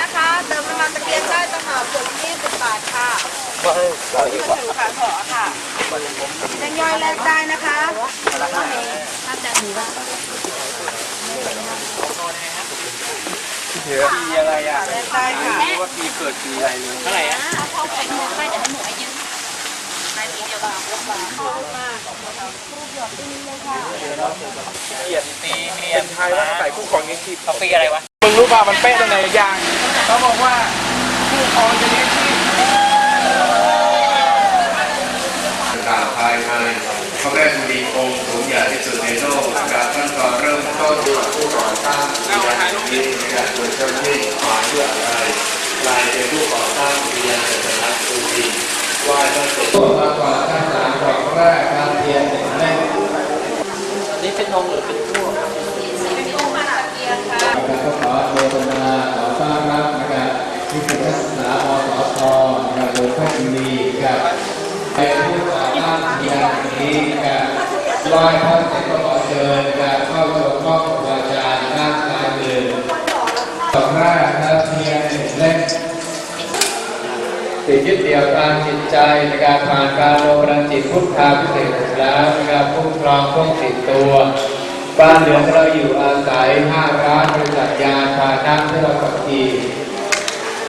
นะคะเติมน้ำมันตะเกียงได้ต่อหาผล20บาทค่ะก็ให้เราอีกว่าถูกค่ะขอค่ะแตงย่อยแลกได้นะคะถ้าจะมีว่าปีอะไรอะแลกได้ค่ะรู้ว่าปีเกิดปีอะไรเลยเท่าไหร่อะเกียรติตีเนียน ไทยแล้วใส่คู่ครองยังชีพเขาปีอะไรวะมึงรู้ป่ะมันเป๊ะตรงไหนยางเขาบอกว่าคู่ครองจะเลี้ยงชีพต่างภายในพระแม่ธรณีองค์สูงใหญ่ที่สุดในโลกการขั้นตอนเริ่มต้นด้วยผู้ก่อตั้งวิญญาณนี้ในการโดยเจ้าหน้าที่หมายเพื่อ นี้นะครับไหว้พระเสด็จก็ขอเชิญนะครับเข้าชมห้องวาจาด้านซ้ายมือสองแรกนะครับเทียนหนึ่งเล่มติดยึดเดี่ยวทางจิตใจในการผ่านการลงรันจิตพุทธาพิเศษแล้วนะครับคุ้มครองป้องติดตัว บ้านเรือนเราอยู่อาศัยห้าร้านบริษัทยาพาหนะที่เราขับขี่